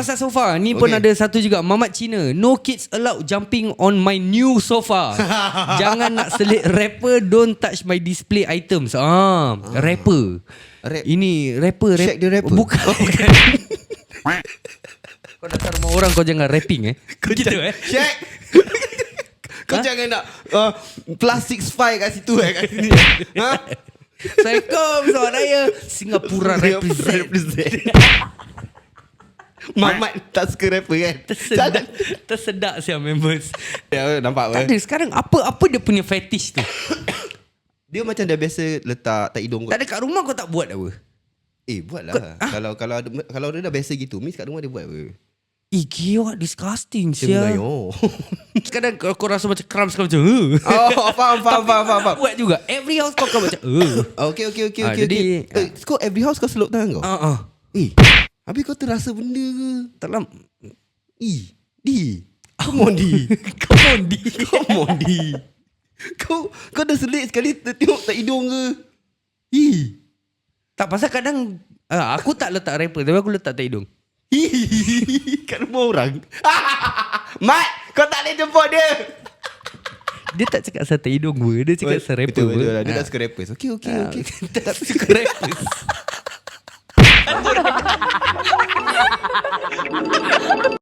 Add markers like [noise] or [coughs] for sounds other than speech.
Pasal sofa Ni pun Okay. ada satu juga Mamat Cina No kids allowed jumping on my new sofa [laughs] Jangan nak selit rapper Don't touch my display items ah, Rapper Rap. Ini rapper rap. Shaq the rapper? Bukan, bukan. [laughs] Kau datang rumah orang Kau jangan rapping eh [laughs] Kau gitu eh Check Kau jangan nak uh, Plastic spy kat situ eh kat sini ha? Assalamualaikum Selamat Raya Singapura represent Represent Mamat tak suka rapper kan? Tersedak. Tersedak siapa members. [laughs] Ya, nampak Tak apa ada. Sekarang Apa apa dia punya fetish tu? [coughs] Dia macam dah biasa letak tak hidung kot. Tak ada kat rumah kau tak buat apa? Eh buat lah. Kalau kalau ada, kalau dia dah biasa gitu Miss kat rumah dia buat apa? Eh gila disgusting Dia sia Kadang kau, kau rasa macam cramps kau macam uh. [laughs] Oh faham faham faham faham, faham. Buat juga. Every house kau kau macam uh. [laughs] Okay okay okay Ah, okay, jadi- okay. Eh, Kau every house kau selok tangan kau? Ah ah. Eh Habis kau terasa benda ke? Dalam Eh Di Come on Di [laughs] Come on di [laughs] Come on Di Kau Kau dah selit sekali Tengok tak hidung ke? Ih Tak pasal kadang ah, Aku tak letak rapper Tapi aku letak tak hidung. Ih, [laughs] Kat rumah orang. Mat Kau tak boleh jemput dia. Dia tak cakap tak hidung ber. Dia cakap saya rapper Betul betul. Lah Dia Ah. tak suka rappers. Okay okay Ah, okay Tak suka rappers